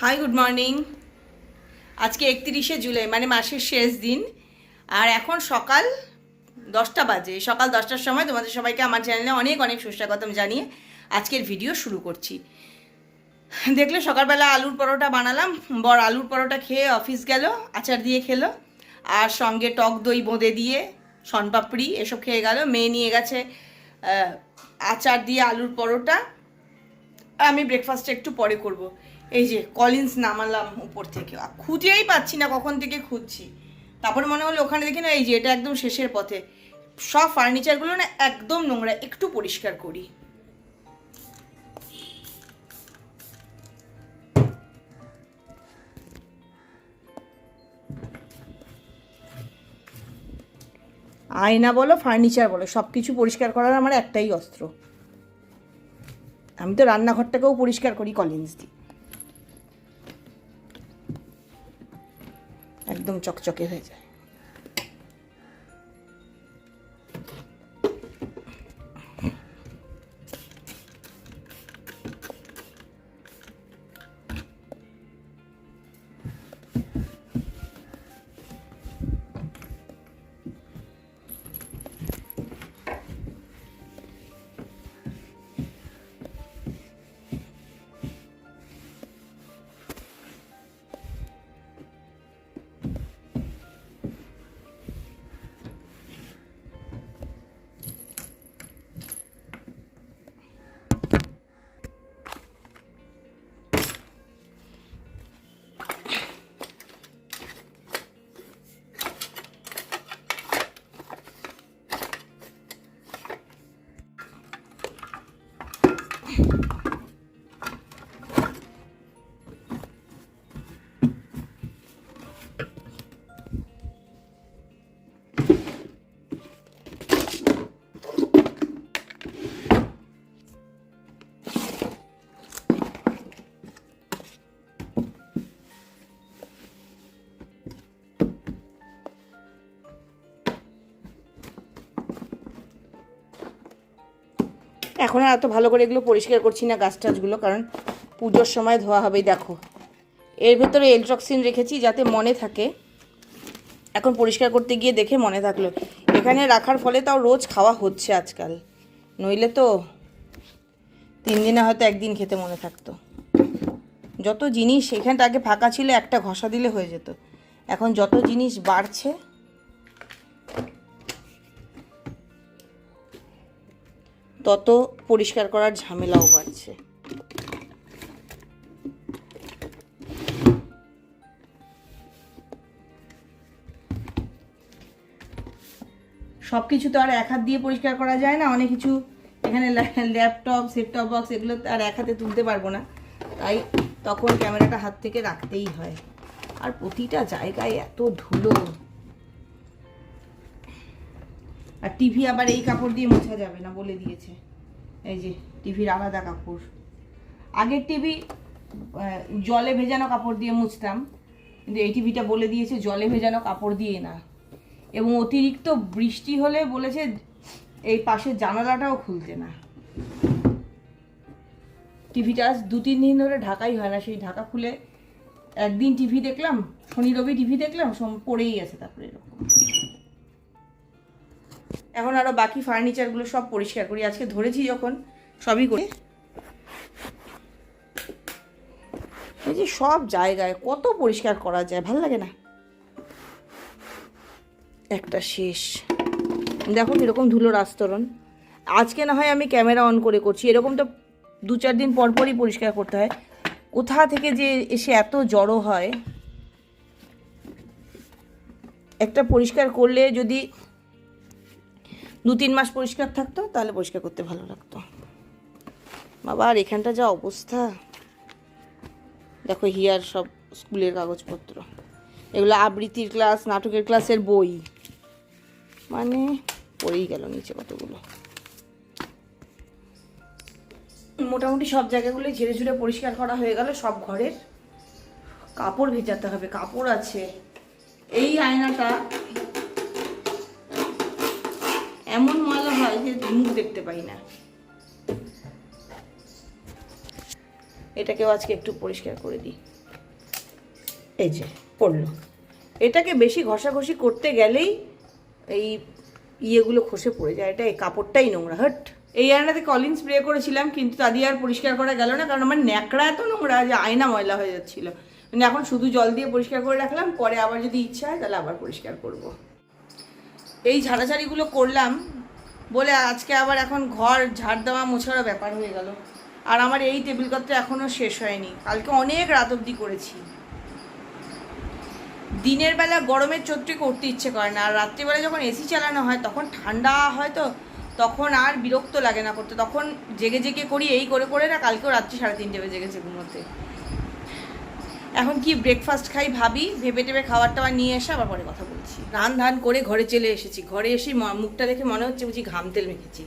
Hi good morning আজকে একত্রিশে জুলাই মানে মাসের শেষ দিন। আর এখন সকাল দশটা বাজে। সকাল দশটার সময় তোমাদের সবাইকে আমার চ্যানেলে অনেক অনেক সুস্বাগতম জানিয়ে আজকের ভিডিও শুরু করছি। দেখলে সকালবেলা আলুর পরোটা বানালাম, বর আলুর পরোটা খেয়ে অফিস গেল, আচার দিয়ে খেলো, আর সঙ্গে টক দই বোঁদে দিয়ে, শনপাপড়ি এসব খেয়ে গেল। মেয়ে নিয়ে গেছে আচার দিয়ে আলুর পরোটা। আমি ব্রেকফাস্টটা একটু পরে করব। এই যে কলিন্স নামালাম উপর থেকে। খুঁজেই পাচ্ছি না কখন থেকে খুঁজছি। তারপর মনে হলো ওখানে দেখি না, এই যে এটা একদম শেষের পথে। সব ফার্নিচারগুলো না একদম নোংরা, একটু পরিষ্কার করি। আয়না বলো ফার্নিচার বলো সব কিছু পরিষ্কার করার আমার একটাই অস্ত্র। আমি তো রান্নাঘরটাকেও পরিষ্কার করি কলিন্স দিয়ে। একদম চকচকে হয়ে যায়। এখন আর এত ভালো করে এগুলো পরিষ্কার করছি না গাছ টাছগুলো, কারণ পুজোর সময় ধোয়া হবে দেখো। এর ভেতরে এলট্রক্সিন রেখেছি যাতে মনে থাকে। এখন পরিষ্কার করতে গিয়ে দেখে মনে থাকল। এখানে রাখার ফলে তাও রোজ খাওয়া হচ্ছে আজকাল। নইলে তো তিন দিনে হয়তো একদিন খেতে মনে থাকতো। যত জিনিস এখানটা আগে ফাঁকা ছিল, একটা ঘষা দিলে হয়ে যেত। এখন যত জিনিস বাড়ছে তত পরিষ্কার করার ঝামেলাও বাড়ছে। সব কিছু তো আর এক হাত দিয়ে পরিষ্কার করা যায় না, অনেক কিছু এখানে ল্যাপটপ সেটটপ বক্স এগুলো আর এক হাতে তুলতে পারব না। তাই তখন ক্যামেরাটা হাত থেকে রাখতেই হয়। আর প্রতিটা জায়গায় এত ধুলো। আর টিভি আবার এই কাপড় দিয়ে মোছা যাবে না বলে দিয়েছে। এই যে টিভির আলাদা কাপড়। আগের টিভি জলে ভেজানো কাপড় দিয়ে মুছতাম, কিন্তু এই টিভিটা বলে দিয়েছে জলে ভেজানো কাপড় দিয়ে না। এবং অতিরিক্ত বৃষ্টি হলে বলেছে এই পাশের জানালাটাও খুলতে না। টিভিটা আজ দু, তিন দিন ধরে ঢাকাই হয় না। সেই ঢাকা খুলে একদিন টিভি দেখলাম, শনি রবি টিভি দেখলাম, সোম, পড়েই আছে তারপরে এরকম। এখন আরও বাকি ফার্নিচারগুলো সব পরিষ্কার করি। আজকে ধরেছি যখন, সবই করে। এই যে সব জায়গায় কত পরিষ্কার করা যায়, ভালো লাগে না? একটা শেষ। দেখো কীরকম ধুলোর আস্তরণ। আজকে না হয় আমি ক্যামেরা অন করে করছি। এরকম তো দু চার দিন পর পরই পরিষ্কার করতে হয়। কোথা থেকে যে এসে এত জড়ো হয়? একটা পরিষ্কার করলে যদি দু তিন মাস পরিষ্কার থাকতো, তাহলে পরিষ্কার করতে ভালো লাগতো। বাবা, আর এখানটা যা অবস্থা। দেখো হিয়ার সব স্কুলের কাগজপত্র। এগুলো আবৃত্তির ক্লাস, নাটকের ক্লাসের বই। মানে পড়েই গেল নিচে কতগুলো। মোটামুটি সব জায়গাগুলো ঝেড়ে ঝুড়ে পরিষ্কার করা হয়ে গেল, সব ঘরের। কাপড় ভেজাতে হবে, কাপড় আছে। এই আয়নাটা হয় যে মুখ দেখতে পাই না। এটাকেও আজকে একটু পরিষ্কার করে দিই। এই যে, পড়ল। এটাকে বেশি ঘষাঘষি করতে গেলেই এই ইয়েগুলো খসে পড়ে যায়। এটা এই কাপড়টাই নোংরা, হট। এই আয়নাতে কলিন স্প্রে করেছিলাম, কিন্তু তাদি আর পরিষ্কার করা গেল না, কারণ আমার ন্যাকড়া এত নোংরা যে আয়না ময়লা হয়ে যাচ্ছিল। মানে এখন শুধু জল দিয়ে পরিষ্কার করে রাখলাম, পরে আবার যদি ইচ্ছা হয় তাহলে আবার পরিষ্কার করব। এই ঝাড়াঝাড়িগুলো করলাম বলে আজকে আবার এখন ঘর ঝাড় দেওয়া মোছারও ব্যাপার হয়ে গেল। আর আমার এই টেবিল ক্লথটা এখনও শেষ হয়নি। কালকে অনেক রাত অবধি করেছি। দিনের বেলা গরমের চোটটি করতে ইচ্ছে করে না। আর রাত্রিবেলা যখন এসি চালানো হয়, তখন ঠান্ডা হয় তো, তখন আর বিরক্ত লাগে না করতে। তখন জেগে জেগে করি, এই করে করে না, কালকেও রাত্রি সাড়ে তিনটে বেজে গেছে ঘুমোতে। এখন কি ব্রেকফাস্ট খাই ভাবি, ভেবে টেবে খাবার টাবার নিয়ে এসে আবার পরে কথা বলছি। রান ধান করে ঘরে চলে এসেছি। ঘরে এসে মুখটা দেখে মনে হচ্ছে বুঝি ঘাম তেল মেখেছি।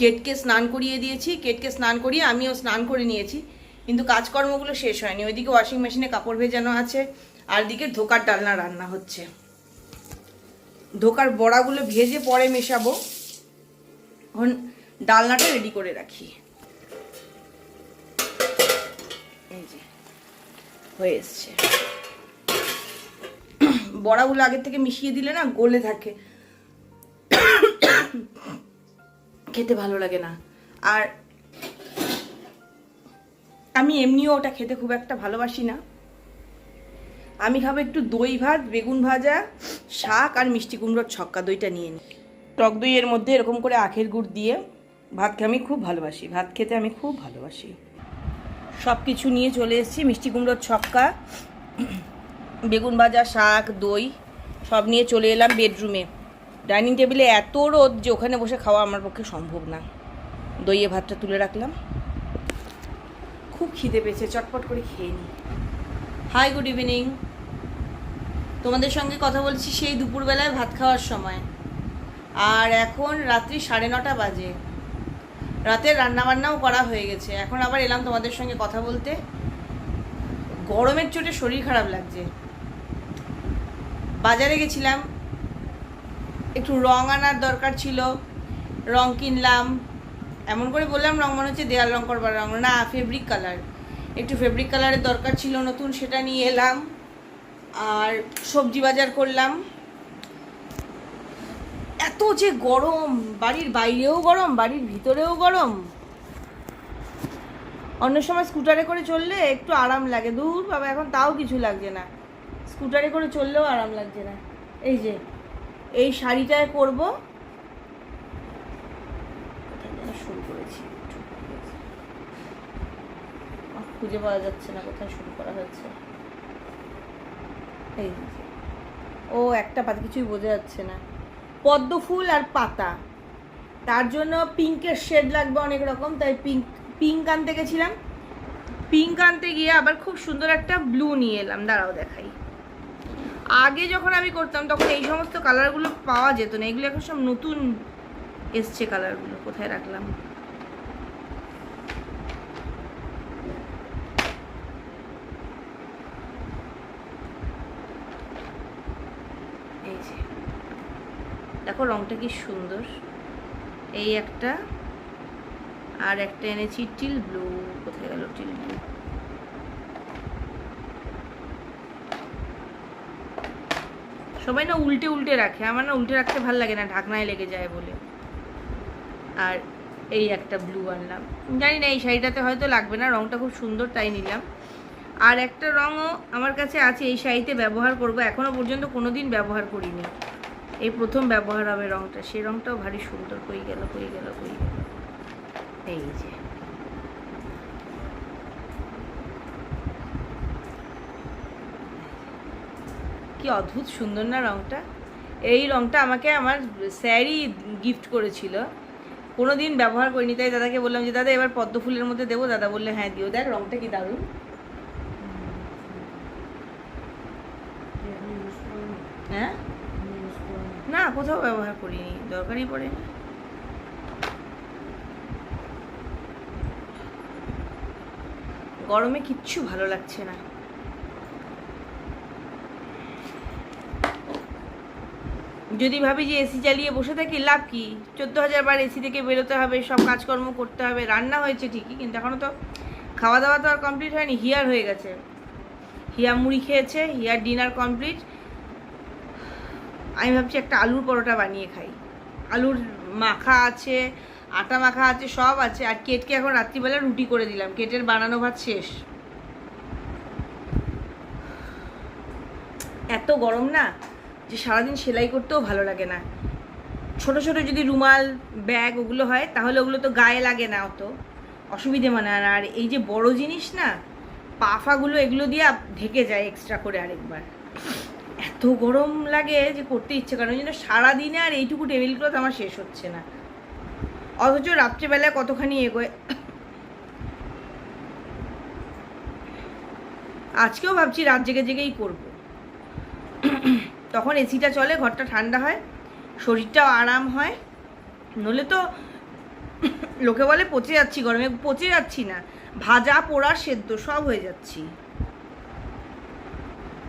কেটকে স্নান করিয়ে দিয়েছি, কেটকে স্নান করিয়ে আমিও স্নান করে নিয়েছি। কিন্তু কাজকর্মগুলো শেষ হয়নি। ওইদিকে ওয়াশিং মেশিনে কাপড় ভেজানো আছে, আর দিকে ধোকার ডালনা রান্না হচ্ছে। ধোকার বড়াগুলো ভেজে পরে মেশাবো। এখন ডালনাটা রেডি করে রাখি। এই যে। হয়ে এসছে। বড়াগুলো আগের থেকে মিশিয়ে দিলে না গলে থাকে। খেতে ভালো লাগে না। আর আমি এমনিও ওটা খেতে খুব একটা ভালোবাসি না। আমি খাব একটু দই ভাত, বেগুন ভাজা, শাক আর মিষ্টি কুমড়োর ছক্কা দইটা নিয়ে নিই টক দইয়ের মধ্যে এরকম করে আখের গুড় দিয়ে ভাত খেয়ে আমি খুব ভালোবাসি। ভাত খেতে আমি খুব ভালোবাসি। সব কিছু নিয়ে চলে এসেছি। মিষ্টি কুমড়োর ছক্কা, বেগুন ভাজা, শাক, দই, সব নিয়ে চলে এলাম বেডরুমে ডাইনিং টেবিলে এত রোদ যে ওখানে বসে খাওয়া আমার পক্ষে সম্ভব না। দইয়ে ভাতটা তুলে রাখলাম। খুব খিদে পেয়েছে, চটপট করে খেয়ে নিই। হাই গুড ইভিনিং তোমাদের সঙ্গে কথা বলছি সেই দুপুরবেলায় ভাত খাওয়ার সময়। আর এখন রাত্রি সাড়ে নটা বাজে। রাতের রান্নাবান্নাও করা হয়ে গেছে। এখন আবার এলাম তোমাদের সঙ্গে কথা বলতে। গরমের চোটে শরীর খারাপ লাগছে। বাজারে গেছিলাম। একটু রং আনার দরকার ছিল। রং কিনলাম। এমন করে বললাম রং মনে হচ্ছে দেয়াল রং করবার রং। না ফেব্রিক কালার একটু ফেব্রিক কালারের দরকার ছিল নতুন, সেটা নিয়ে এলাম। আর সবজি বাজার করলাম। এত যে গরম, বাড়ির বাইরেও গরম, বাড়ির ভিতরেও গরম। অন্য সময় স্কুটারে করে চললে একটু আরাম লাগে। দূর বাবা, এখন তাও কিছু লাগছে না। স্কুটারে করে চললেও আরাম লাগছে না। এই যে, এই শাড়িটায় করব শুরু করেছি খুঁজে পাওয়া যাচ্ছে না কোথায় শুরু করা হয়েছে এই। ও একটা পাতা কিছুই বোঝা যাচ্ছে না। পদ্ম ফুল আর পাতা। তার জন্য পিঙ্কের শেড লাগবে অনেক রকম, তাই পিঙ্ক পিঙ্ক আনতে গেছিলাম। পিঙ্ক আনতে গিয়ে আবার খুব সুন্দর একটা ব্লু নিয়ে এলাম, দাঁড়াও দেখাই। আগে যখন আমি করতাম, তখন এই সমস্ত কালারগুলো পাওয়া যেত না, এগুলো এখন সব নতুন এসছে কালারগুলো কোথায় রাখলাম এই যে দেখো রংটা কি সুন্দর। এই একটা আর একটা এনেছি টিল ব্লু। কোথায় গেল টিল ব্লু? সবাই না উল্টে উল্টে রাখে। আমার না উল্টে রাখতে ভালো লাগে না, ঢাকনায় লেগে যায় বলে। আর এই একটা ব্লু আনলাম। জানি না, এই শাড়িটাতে হয়তো লাগবে না, রংটা খুব সুন্দর তাই নিলাম। আর একটা রঙও আমার কাছে আছে, এই শাড়িতে ব্যবহার করব। এখনও পর্যন্ত কোনো দিন ব্যবহার করিনি। এই প্রথম ব্যবহার হবে রংটা। সেই রংটাও ভারী সুন্দর। কই গেল কই গেল কই গেল। এই যে। কি অদ্ভুত সুন্দর না রংটা? এই রংটা আমাকে আমার স্যারই গিফট করেছিল। কোনো দিন ব্যবহার করিনি তাই দাদাকে বললাম যে দাদা এবার পদ্ম ফুলের মধ্যে দেবো। দাদা বললে হ্যাঁ দিও। দেখ রংটা কি দারুণ। হ্যাঁ? না, কোথাও ব্যবহার করিনি, দরকারই পড়ে গরমে কিচ্ছু ভালো লাগছে না। যদি ভাবি যে এসি চালিয়ে বসে থাকি, লাভ কি? চোদ্দ হাজার বার এসি থেকে বেরোতে হবে, সব কাজকর্ম করতে হবে, রান্না হয়েছে ঠিকই, কিন্তু এখনও তো খাওয়া দাওয়া তো আর কমপ্লিট হয়নি, হিয়ার হয়ে গেছে। হিয়া মুড়ি খেয়েছে, হিয়ার ডিনার কমপ্লিট আমি ভাবছি একটা আলুর পরোটা বানিয়ে খাই। আলুর মাখা আছে, আটা মাখা আছে, সব আছে। আর কেটকে এখন রাত্রিবেলা রুটি করে দিলাম। কেটের বানানো ভাত শেষ। এত গরম না যে সারাদিন সেলাই করতেও ভালো লাগে না। ছোট ছোট যদি রুমাল, ব্যাগ ওগুলো হয়, তাহলে ওগুলো তো গায়ে লাগে না অত। অসুবিধে মানে আর এই যে বড় জিনিস না, পাফাগুলো এগুলো দিয়ে ঢেকে যায় এক্সট্রা করে আরেকবার। এত গরম লাগে যে করতে ইচ্ছে করে। ওই জন্য সারাদিনে আর এইটুকু টেবিল ক্লথ আমার শেষ হচ্ছে না। অথচ রাত্রেবেলায় কতখানি এগোয়। আজকেও ভাবছি রাত জেগে জেগেই করব। তখন এসিটা চলে, ঘরটা ঠান্ডা হয়, শরীরটাও আরাম হয়। নলে তো লোকে বলে পচে যাচ্ছি গরমে, পচে যাচ্ছি না। ভাজা, পোড়া, সেদ্ধ সব হয়ে যাচ্ছি।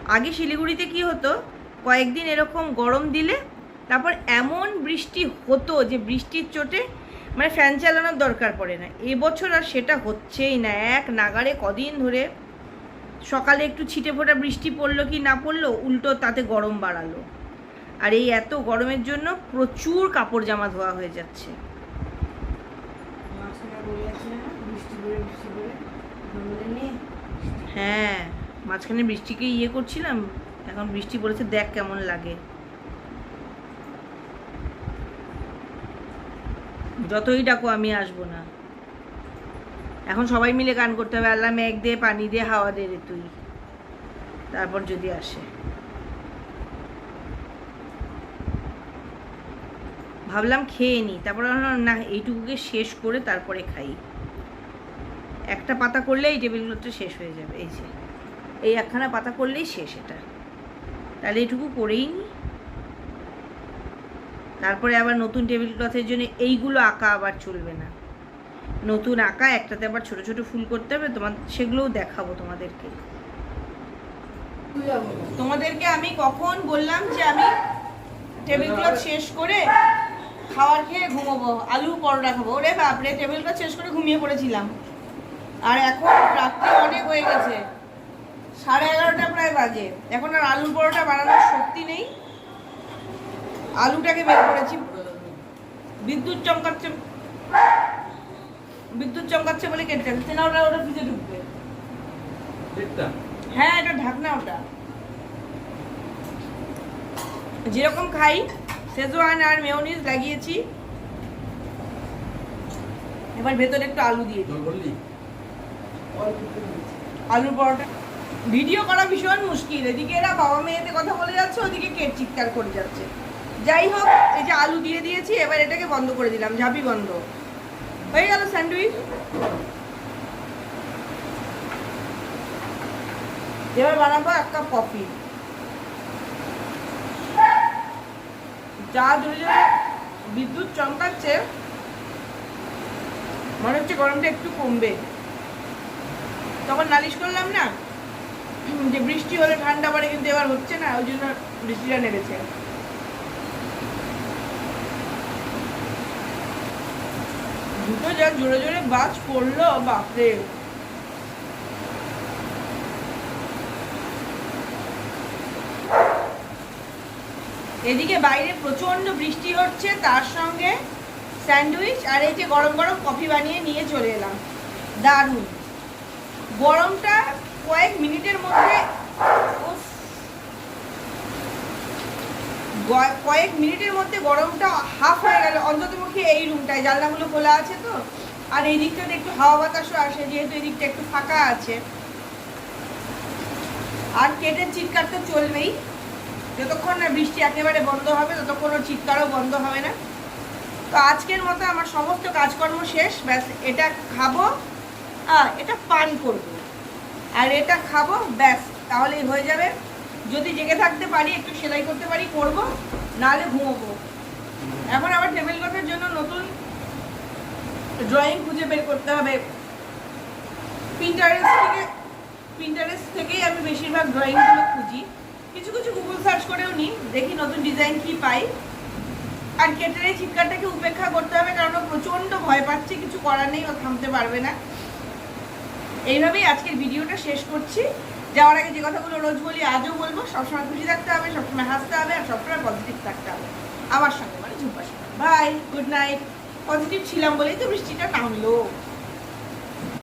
আগে শিলিগুড়িতে কি হতো? কয়েকদিন এরকম গরম দিলে তারপর এমন বৃষ্টি হতো যে বৃষ্টির চোটে মানে ফ্যান চালানোর দরকার পড়ে না। এবছর আর সেটা হচ্ছেই না। এক নাগারে কদিন ধরে সকালে একটু ছিটে ফোটা বৃষ্টি পড়ল কি না পড়ল উল্টো তাতে গরম বাড়ালো। আর এই এত গরমের জন্য প্রচুর কাপড় জামা ধোয়া হয়ে যাচ্ছে। হ্যাঁ। মাঝখানে বৃষ্টিকে ইয়ে করছিলাম, এখন বৃষ্টি পড়েছে, দেখ কেমন লাগে। যতই ডাকো, আমি আসব না। এখন সবাই মিলে গান করতে হবে, আল্লাহ মেঘ দে, পানি দে, হাওয়া দে রে তুই। তারপর যদি আসে। ভাবলাম খেয়ে নি, তারপর না, এইটুকুকে শেষ করে তারপরে খাই। একটা পাতা করলেই টেবিলগুলোতে শেষ হয়ে যাবে, এই যে। এই একখানা পাতা করলেই শেষ এটা। তাহলে এইটুকু করেই নি। তারপরে আবার নতুন টেবিল ক্লথের জন্য এইগুলো আঁকা আবার চলবে না। নতুন আঁকা, একটাতে আবার ছোট ছোট ফুল করতে হবে, তোমার সেগুলোও দেখাবো তোমাদেরকে। তোমাদেরকে আমি কখন বললাম যে আমি টেবিল ক্লথ শেষ করে খাওয়ার খেয়ে ঘুমোবো, আলু পরোটা খাব। ওরে বাপরে টেবিল ক্লথ শেষ করে ঘুমিয়ে পড়েছিলাম। আর এখন রাত্রি অনেক হয়ে গেছে। সাড়ে এগারোটা প্রায় বাজে। এখন আর আলু পরোটা বানানোর শক্তি নেই। আলুটাকে বের করেছি। বিদ্যুৎ চমকাচ্ছে। বিদ্যুৎ চমকাচ্ছে বলে কেটে যাচ্ছে না ওটা ওটা ভিজে ঢুকবে। হ্যাঁ এটা ঢাকনা ওটা। যেরকম খাই সেজোয়ান আর মেয়োনিজ লাগিয়েছি। এবার ভেতরে একটু আলু দিয়ে দিই। আলুর পরোটা। ভিডিও করা ভীষণ মুশকিল। এদিকে এরা বাবা মেয়েতে কথা বলে যাচ্ছে, ওদিকে কেট চিৎকার করে যাচ্ছে। যাই হোক, এই যে আলু দিয়ে দিয়েছি, এবার এটাকে বন্ধ করে দিলাম, ঝাঁপি বন্ধ। হয়ে গেল স্যান্ডউইচ। এবার বানাবো এক কাপ কফি। যা জোরে জোরে বিদ্যুৎ চমকাচ্ছে, মনে হচ্ছে গরমটা একটু কমবে। তখন নালিশ করলাম না? যে বৃষ্টি হলে ঠান্ডা পড়ে কিন্তু এবার হচ্ছে না, ওই জন্য বৃষ্টিটা নেমেছে। দুটো যা জোরে জোরে বাজ পড়ল, বাপরে। এদিকে বাইরে প্রচণ্ড বৃষ্টি হচ্ছে, তার সঙ্গে স্যান্ডউইচ আর এই যে গরম গরম কফি বানিয়ে নিয়ে চলে এলাম। দারুণ। গরমটা কয়েক মিনিটের মধ্যে কয়েক মিনিটের মধ্যে গরমটা হাফ হয়ে গেল। অন্তত মুখে এই রুমটায় জানলাগুলো খোলা আছে তো? আর এই দিকটাতে একটু হাওয়া বাতাসও আসে, যেহেতু এই দিকটা একটু ফাঁকা আছে। আর কেটের চিৎকার তো চলবেই। যতক্ষণ না বৃষ্টি একেবারে বন্ধ হবে, ততক্ষণ ওর চিৎকারও বন্ধ হবে না। তো আজকের মতো আমার সমস্ত কাজকর্ম শেষ। ব্যাস, এটা খাব। এটা পান করব। আর এটা খাব, ব্যাস, তাহলেই হয়ে যাবে। যদি জেগে থাকতে পারি, একটু সেলাই করতে পারি, করব, নাহলে ঘুমোবো। এখন আবার টেবিল ক্লথের জন্য নতুন ড্রয়িং খুঁজে বের করতে হবে। পিন্টারেস্ট থেকে পিন্টারেস্ট থেকেই আমি বেশিরভাগ ড্রয়িংগুলো খুঁজি। কিছু কিছু গুগল সার্চ করেও নিই দেখি নতুন ডিজাইন কি পাই। আর কেটের এই চিৎকারটাকে উপেক্ষা করতে হবে, কারণ ও প্রচণ্ড ভয় পাচ্ছে, কিছু করার নেই, ও থামতে পারবে না। এইভাবেই আজকের ভিডিওটা শেষ করছি। যাওয়ার আগে যে কথাগুলো রোজ বলি, আজও বলব, সবসময় খুশি থাকতে হবে, সবসময় হাসতে হবে, আর সবসময় পজিটিভ থাকতে হবে। আমার সঙ্গে মানে Jhumpa bye good night positive ছিলাম বলেই তো বৃষ্টিটা নামলো।